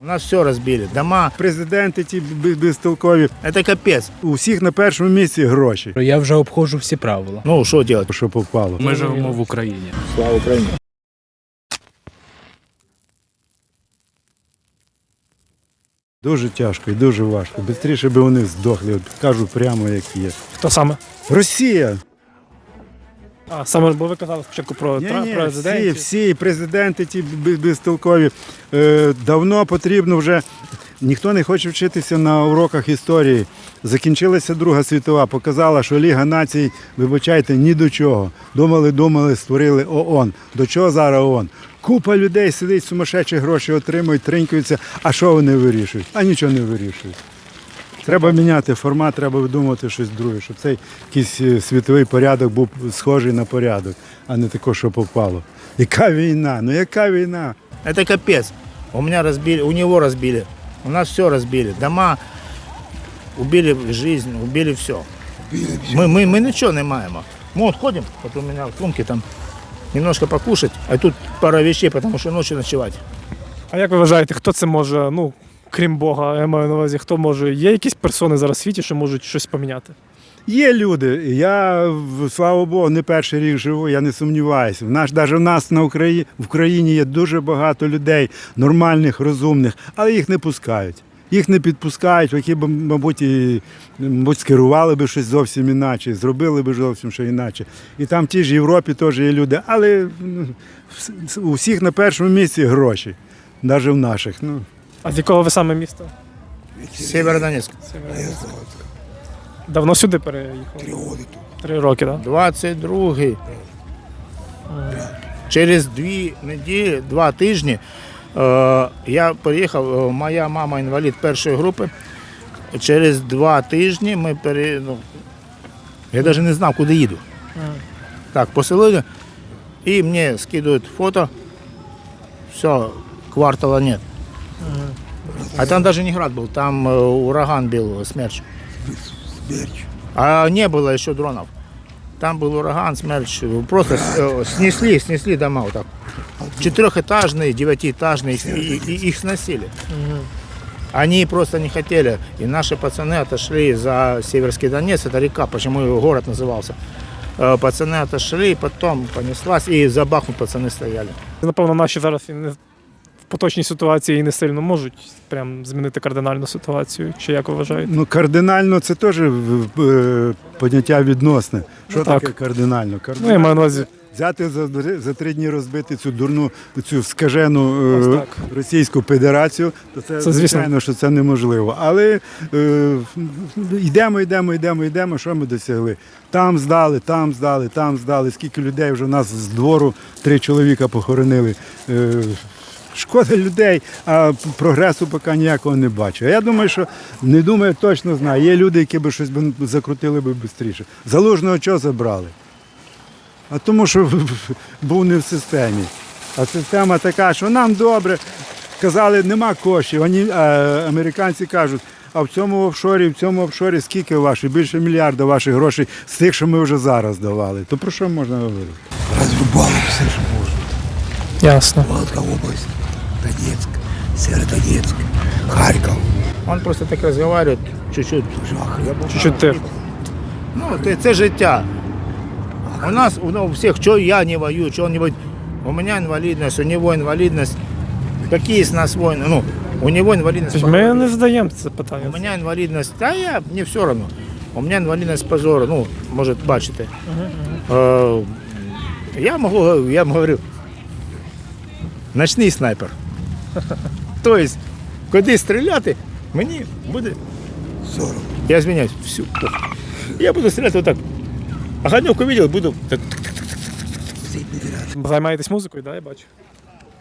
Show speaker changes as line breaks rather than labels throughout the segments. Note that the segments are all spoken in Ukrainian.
У нас все разбили. Дома.
Президенти ті безтолкові.
Это капец.
У всіх на першому місці гроші.
Я вже обходжу всі правила.
Ну, что делать?
Що попало.
Ми живемо в Україні.
Слава Украине.
Дуже тяжко і дуже важко. Бистріше би вони здохли. От кажу прямо як є.
Хто саме?
Росія!
А, саме, бо ви казали спочатку про
Ні, ні, всі,
президентів.
всі президенти ті б- безтолкові. Е, давно потрібно вже. Ніхто не хоче вчитися на уроках історії. Закінчилася Друга світова, показала, що Ліга націй, вибачайте, ні до чого. Думали, думали, створили ООН. До чого зараз ООН? Купа людей сидить, сумасшедші гроші отримують, тринькаються. А що вони вирішують? А нічого не вирішують. Треба міняти формат, треба видумувати щось друге, щоб цей якийсь е, світовий порядок був схожий на порядок, а не тако, що попало. Яка війна? Ну яка війна?
Это капец. У меня разбили, у него разбили. У нас все разбили. Дома убили жизнь, убили все. Мы, мы, мы ничего не маємо. Мы вот ходим, вот у меня в сумке там немножко покушать, а тут пара вещей, потому что ночью ночевать.
А як ви вважаєте, хто це може, ну, крім Бога, я маю на увазі, хто може, є якісь персони зараз в світі, що можуть щось поміняти?
Є люди. Я, слава Богу, не перший рік живу, я не сумніваюся. В наш, навіть в нас на Україні, в Україні є дуже багато людей, нормальних, розумних, але їх не пускають. Їх не підпускають, які б, мабуть, і, мабуть, скерували би щось зовсім інакше, зробили би зовсім що інакше. І там в тій ж Європі теж є люди, але ну, у всіх на першому місці гроші, навіть в наших. Ну,
А з якого ви саме міста?
Северодонецк.
Давно сюди переїхали? Три роки тут. Три роки, так?
22-й. Через дві неділі, два тижні е, я приїхав, е, моя мама інвалід першої групи. Через два тижні ми пере... ну, я навіть не знав, куди їду. Так, поселили, і мені скидують фото. Все, квартала нет. А там даже не град был, там э, ураган был, смерч. А не было еще дронов. Там был ураган, смерч. Просто э, снесли, снесли дома вот так. Четырехэтажные, девятиэтажные, их- и- и- их сносили. Они просто не хотели. И наши пацаны отошли за Северский Донец, это река, почему его город назывался. Э, Пацаны отошли, потом понеслась, и за Бахмут пацаны стояли.
Напевно, наші зараз і не в поточній ситуації і не сильно можуть прям змінити кардинальну ситуацію. Чи як ви вважаєте?
Ну, кардинально це теж е, поняття відносне. Що
Ну, так.
таке кардинально?
Ну, я маю на увазі,
взяти за, за три дні розбити цю дурну, цю скажену е, Російську Федерацію, то це,
Це, звісно.
звичайно, що це неможливо. Але е, йдемо, йдемо, йдемо, йдемо. Що ми досягли? Там здали, там здали, там здали. Скільки людей вже нас з двору три чоловіка похоронили. Е, Шкода людей, а прогресу поки ніякого не бачу. А я думаю, що не думаю, точно знаю. Є люди, які би щось закрутили би швидше. Залужного чого забрали? А тому, що був не в системі. А система така, що нам добре. Казали, нема коштів. Вони, а, американці кажуть, а в цьому офшорі, в цьому офшорі скільки ваших? Більше мільярда ваших грошей з тих, що ми вже зараз давали. То про що можна говорити?
Разрубало все, что можно.
ясно.
Володка область, Донецк, Северодонецк, Харьков.
Он просто так разговаривает, чуть-чуть. Я був
Чуть-чуть тихо.
Ну, це, це життя. У нас у, у всіх, що я не воюю, що не воюю. У мене інвалідність, у нього інвалідність. Які з нас війни? Ну, у нього інвалідність.
Ми не задаємо це питання.
У мене інвалідність, та я, мені все одно. У мене інвалідність позору, ну, може, бачите. Е, я можу, я вам говорю, ночний снайпер. Тобто, куди стріляти, мені буде
Сорок.
я извиняюсь, всю. Я буду стрелять вот так. Огонек увидел, буду так.
Займаєтесь музикою, так, я бачу.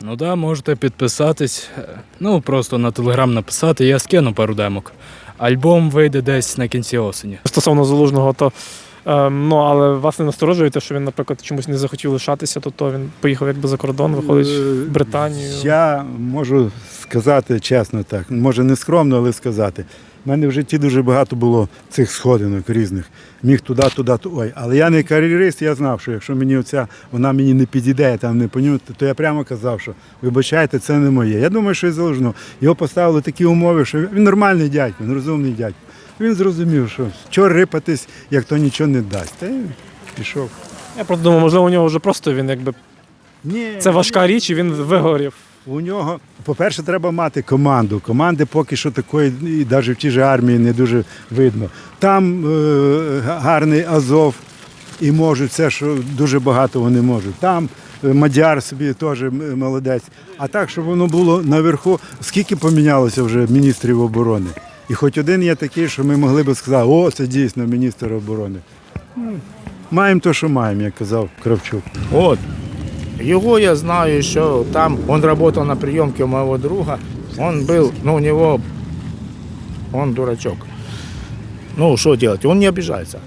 Ну да, можете підписатись. Е, Ну просто на телеграм написати, я скину пару демок. Альбом вийде десь на кінці осені.
Стосовно залужного, то ем, ну, але вас не насторожує те, що він, наприклад, чомусь не захотів лишатися, то, то він поїхав якби за кордон, виходить в Британію.
Я можу сказати чесно так, може не скромно, але сказати. У мене в житті дуже багато було цих сходинок різних. Міг туди, туди, ту- ой. Але я не кар'єрист, я знав, що якщо мені оця, вона мені не підійде, я там не поню, то я прямо казав, що вибачайте, це не моє. Я думаю, що і залежно. Його поставили такі умови, що він нормальний дядько, він розумний дядько. Він зрозумів, що чого рипатись, як то нічого не дасть. Та й пішов.
Я просто думаю, можливо, у нього вже просто він якби.
Ні,
Це важка річ, і він вигорів.
У нього, по-перше, треба мати команду. Команди поки що такої, і навіть в тій же армії не дуже видно. Там е, гарний Азов і можуть все, що дуже багато вони можуть. Там е, Мадяр собі теж молодець. А так, щоб воно було наверху, скільки помінялося вже міністрів оборони. І хоч один є такий, що ми могли би сказати, о, це дійсно міністр оборони. Ну, Маємо те, що маємо, як казав Кравчук.
Вот. Его я знаю еще там, он работал на приемке у моего друга. Он был, ну у него, он дурачок. Ну, что делать? Он не обижается.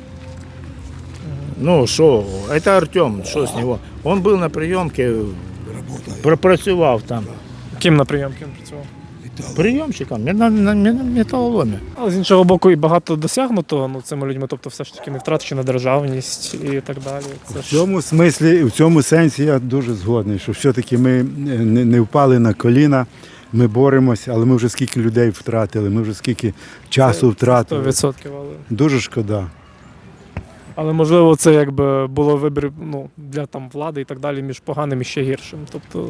Ну, что, это Артем, что с него? Он был на приемке,
Работает.
пропрацював там.
Ким на прийом, ким працював.
На, на металоломі.
Але з іншого боку, і багато досягнуто ну, цими людьми, тобто все ж таки не втрачена державність і так далі. Це
В
ж
цьому смислі, в цьому сенсі я дуже згодний, що все-таки ми не, не впали на коліна, ми боремося, але ми вже скільки людей втратили, ми вже скільки часу втратили.
100%. Але,
Дуже шкода.
але можливо, це якби було вибір ну, для там влади і так далі між поганим і ще гіршим. Тобто,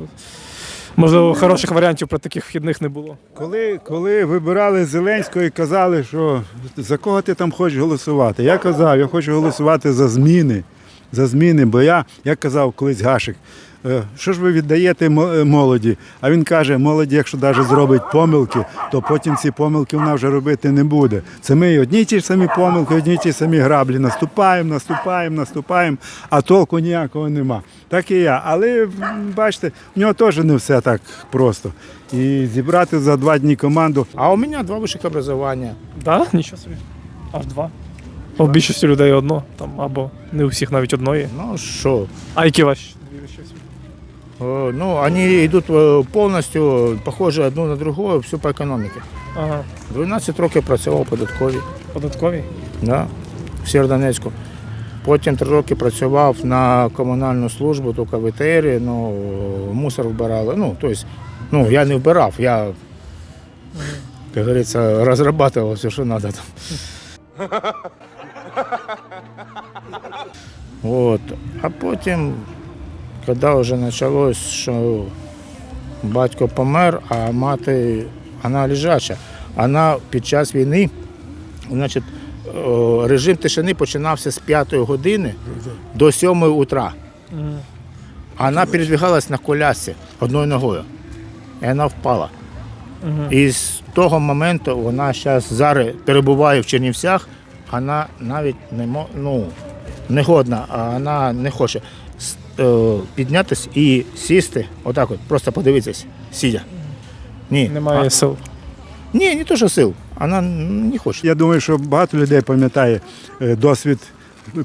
можливо, хороших варіантів про таких вхідних не було.
Коли, коли вибирали Зеленського і казали, що за кого ти там хочеш голосувати, я казав, я хочу голосувати за зміни. За зміни, бо я, як казав колись Гашик, «Е, що ж ви віддаєте е, молоді? А він каже, молоді, якщо навіть зробить помилки, то потім ці помилки вона вже робити не буде. Це ми одні ті ж самі помилки, одні ті самі граблі. Наступаємо, наступаємо, наступаємо, а толку ніякого нема. Так і я. Але бачите, в нього теж не все так просто. І зібрати за два дні команду.
А у меня два высших образования.
Да? Нічого собі. Аж два. У більшості людей одно, там, або не у всіх навіть одної.
Ну что,
А які ваші дві вищі освіти?
э, ну они идут э, полностью похожи одну на другую, все по экономике.
Ага.
12 років працював у податковій.
Податкові?
Да, в Сєвєродонецьку. Потім три роки працював на комунальну службу, тільки в ЕТРі, ну, мусор вбирали. Ну, тобто, ну, я не вбирав, я, як говориться, розрабатував все, що треба там. От. А потім, коли вже почалось, що батько помер, а мати, вона лежача. Вона під час війни, значить, режим тишини починався з 5 години до 7 утра. А Вона передвигалась на колясці одною ногою. І вона впала. І з того моменту вона зараз перебуває в Чернівцях, вона навіть не мо, ну, не годна, а вона не хоче е, піднятися і сісти, отак от, просто подивитись, сидя. Ні,
Немає сил.
ні, не то, що сил, вона не хоче.
Я думаю, що багато людей пам'ятає е, досвід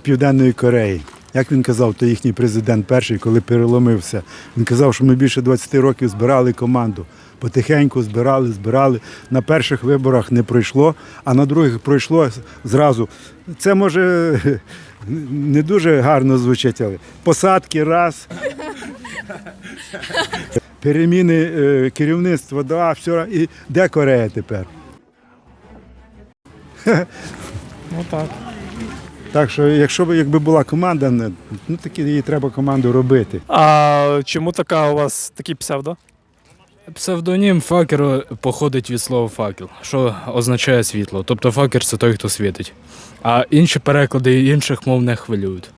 Південної Кореї. Як він казав, то їхній президент перший, коли переломився. Він казав, що ми більше 20 років збирали команду. Потихеньку збирали, збирали. На перших виборах не пройшло, а на других пройшло зразу. Це може не дуже гарно звучить, але посадки раз. Переміни е, керівництва, да, все. І де Корея тепер?
Ну так.
Так що, якщо б якби була команда, ну таки її треба команду робити.
А чому така у вас такий псевдо?
Псевдонім факеру походить від слова факел, що означає світло. Тобто факер це той, хто світить. А інші переклади інших мов не хвилюють,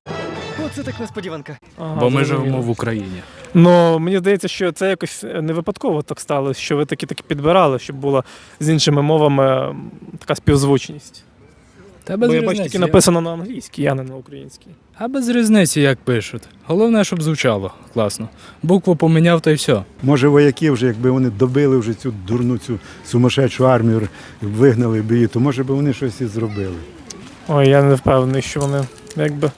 Оце так несподіванка.
Ага,
бо ми живемо в Україні.
Ну, мені здається, що це якось не випадково так сталося, що ви таки таки підбирали, щоб була з іншими мовами така співзвучність.
Та без
Бо я бачу,
різниці,
таки написано на англійській, а не на українській.
А без різниці, як пишуть. Головне, щоб звучало класно. Букву поміняв та й все.
Може, вояки вже, якби вони добили вже цю дурну, цю сумасшедшу армію, вигнали б її, то може би вони щось і зробили.
Ой, я не впевнений, що вони якби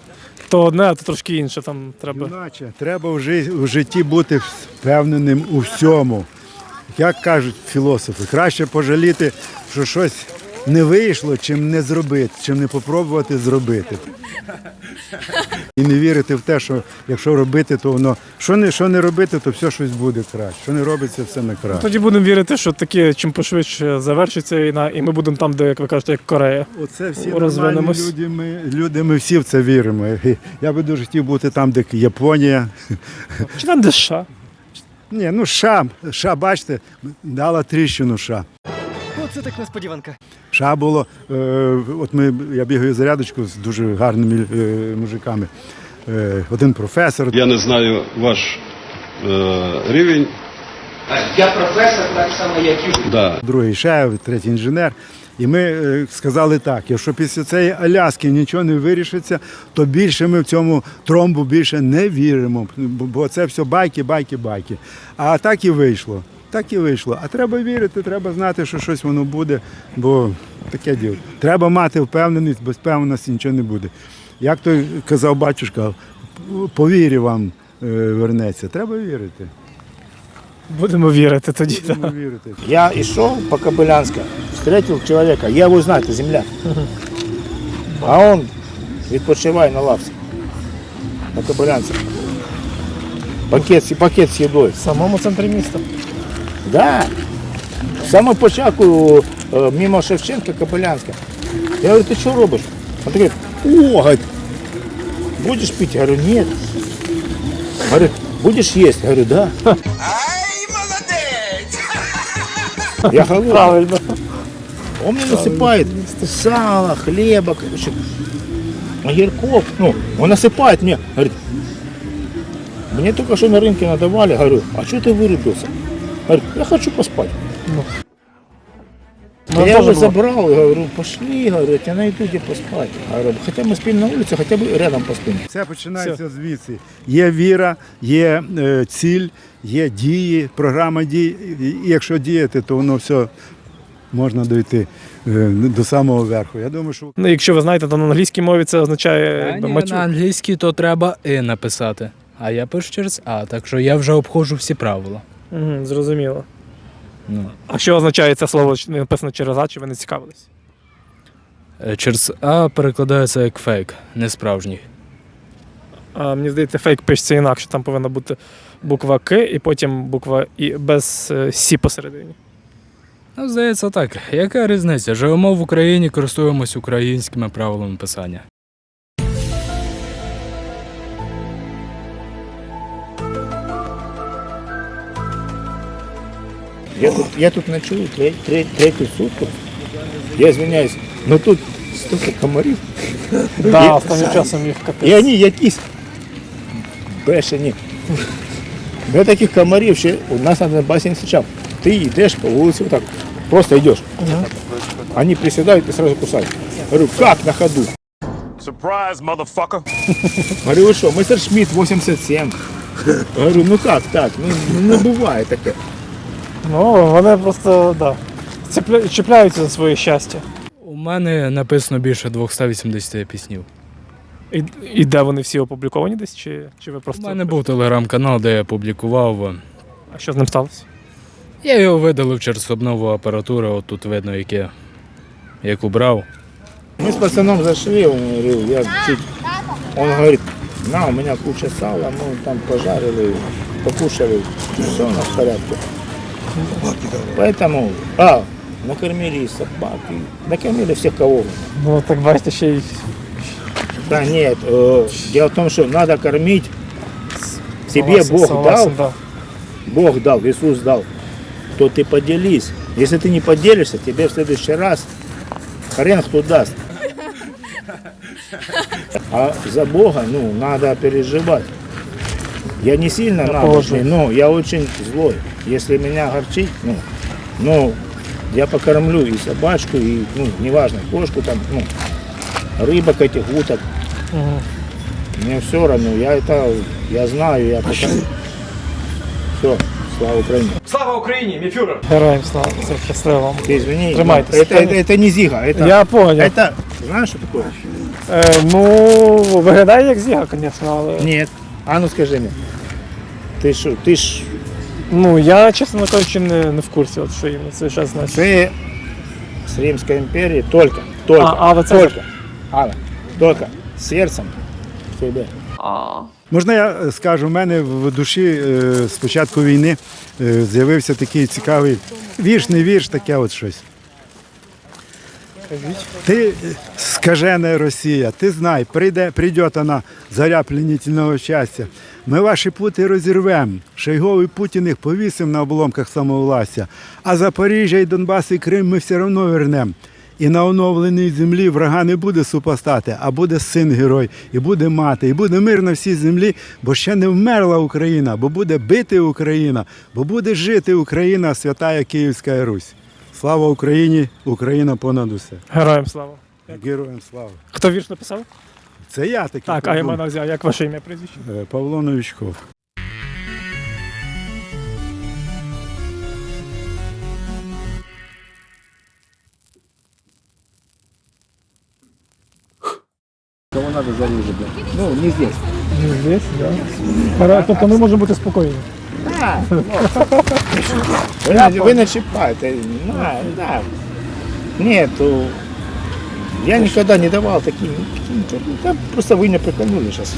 то одне, а то трошки інше там треба.
Іначе треба в жи- в житті бути впевненим у всьому. Як кажуть філософи, краще пожаліти, що щось не вийшло, чим не зробити, чим не попробувати зробити. І не вірити в те, що якщо робити, то воно що не, що не робити, то все щось буде краще. Що не робиться, все не краще.
Тоді будемо вірити, що таке чим пошвидше завершиться війна, і ми будемо там, де, як ви кажете, як Корея.
Оце всі нормальні
Розвинемось.
люди, ми, люди, ми всі в це віримо. Я би дуже хотів бути там, де Японія.
Чи там де США?
Ні, ну США, США, бачите, дала тріщину США.
Оце так несподіванка.
США було, е, от ми, я бігаю зарядочку з дуже гарними е, мужиками. Е, один професор,
Я не знаю ваш е, рівень.
Я професор, так само, як і ви.
Да.
другий шеф, третій інженер. І ми е, сказали так: якщо після цієї Аляски нічого не вирішиться, то більше ми в цьому тромбу більше не віримо. Бо це все байки, байки, байки. А так і вийшло Так і вийшло. А треба вірити, треба знати, що щось воно буде, бо таке діло. Треба мати впевненість, без впевненості нічого не буде. Як той казав батюшка, по вірі вам е, вернеться. Треба вірити.
Будемо вірити тоді. да.
Треба вірити.
Я шел по Кобылянска, встретил человека, я его знаю, это земляк. А он відпочиває на лавці. На Кобылянце. Пакет, пакет з їдою.
В самому центрі міста.
Да. З самого початку е, мимо Шевченка Кобилянська. Я говорю, ти що робиш? Он такой, о, говорит, будешь пить? Я говорю, нет. Говорит, будешь есть? Я говорю, да. Ай, молодец! Я голодный.
Правильно.
Он мне насыпает сало, хлеба, короче, огурков. Ну, он насыпает мне. Говорит, мне только что на рынке надавали. Говорю, а что ты вырубился? Говорит, я хочу поспать.
Ну,
я
тоже
его
было.
забрал, и говорю, пошли, говорю, я тебя найду, где поспать. Говорю, хотя мы спим на улице, хотя бы рядом поспим.
Все починається звідси. Є віра, є е, ціль, є дії, програма дій. І і якщо діяти, то воно все можна дойти е, до самого верху. Я думаю, що
Ну, якщо ви знаєте, то на англійській мові це означає
А
якби,
ні,
мачу.
на англійській то треба і написати. А я пишу через А, так що я вже обходжу всі правила.
Угу, зрозуміло.
Ну.
А що означає це слово чи написано через А, чи ви не цікавились?
Е, Через А перекладається як фейк, не справжній.
А, мені здається, фейк пишеться інакше. Там повинна бути буква К і потім буква І без е, Сі посередині.
Ну, здається, так. Яка різниця? Живемо в Україні, користуємось українськими правилами писання.
Я тут, я тут ночую тре- тре- третью сутку. Я извиняюсь, но тут столько комарів.
Да, останнім часом їх
І
капець.
вони якісь бешені. Я таких комарів ще у нас на Донбасі не зустрічав. Ти йдеш по вулиці, отак, просто йдеш. Вони присідають і одразу кусають. Говорю, як на ходу?
Surprise, motherfucker.
Говорю, ви що, мистер Шмидт 87. Говорю, ну як так? Ну, не буває таке.
Ну, вони просто да, чіпляються за своє щастя.
У мене написано більше 280 піснів.
І, і де вони всі опубліковані десь? Чи, чи ви
У мене був телеграм-канал, де я публікував.
А що з ним сталося?
Я його видалив через обнову апаратури, от тут видно, яке, як убрав.
Мы с пацаном зашли, он говорил, я чуть... Он говорит, на, у меня куча сала, мы там пожарили, покушали, все у нас в порядке. Поэтому, а, накормили и собак, и накормили всех кого.
Ну, так бачите, ще й
Да нет, э, дело в том, что надо кормить, тебе
согласен,
Бог
согласен,
дал,
да.
Бог дал, Иисус дал, то ты поделись. Если ты не поделишься, тебе в следующий раз хрен кто даст. А за Бога, ну, надо переживать. Я не сильно набожный, но я очень злой. Если меня огорчить, ну, ну, я покормлю и собачку, и, ну, неважно, кошку там, ну, рыбок этих, уток.
Мгм.
Мне все равно, я это, я знаю, я покормлю. Все, слава Украине.
Слава Україні, мій фюрер!
Героям слава, все щасливо вам.
Ты извини, но
Тримайтесь.
это, это, это не зига, это,
Я понял.
это, знаешь, что такое?
Е, ну, виглядає як зіга, звісно, але.
Нет. А ну скажи мне, ты что, ты ж,
Ну, я, чесно кажучи, не, не в курсі, от що іменно це ще значить.
це с Римской империи только, только,
А, Цезарь.
только, Ава, только сердцем к тебе.
Можна я е, скажу, в мене в душі е, з початку війни е, з'явився такий цікавий вірш, не вірш, таке от щось. Ти, скажена Росія, ти знай, прийде, прийде вона, заря пленительного щастя. Ми ваші пути розірвем, Шойгов і Путін їх повісим на обломках самовластя, а Запоріжжя і Донбас і Крим ми все одно вернем. І на оновленій землі врага не буде супостати, а буде син герой, і буде мати, і буде мир на всій землі, бо ще не вмерла Україна, бо буде бити Україна, бо буде жити Україна, святая Київська Русь. Слава Україні! Україна понад усе.
Героям слава.
Героям слава!
Хто вірш написав?
Це я такий.
Так, а я увазі, а як ваше ім'я прізвище?
е, Павло Новічков.
Ну, не здесь.
Здесь, да. Тобто ми можемо бути спокійні.
Вы, не- вы не чипаете. На, да. Нету. Я никогда не давал такие, такие интервью. Да, просто вы не прикольнули сейчас.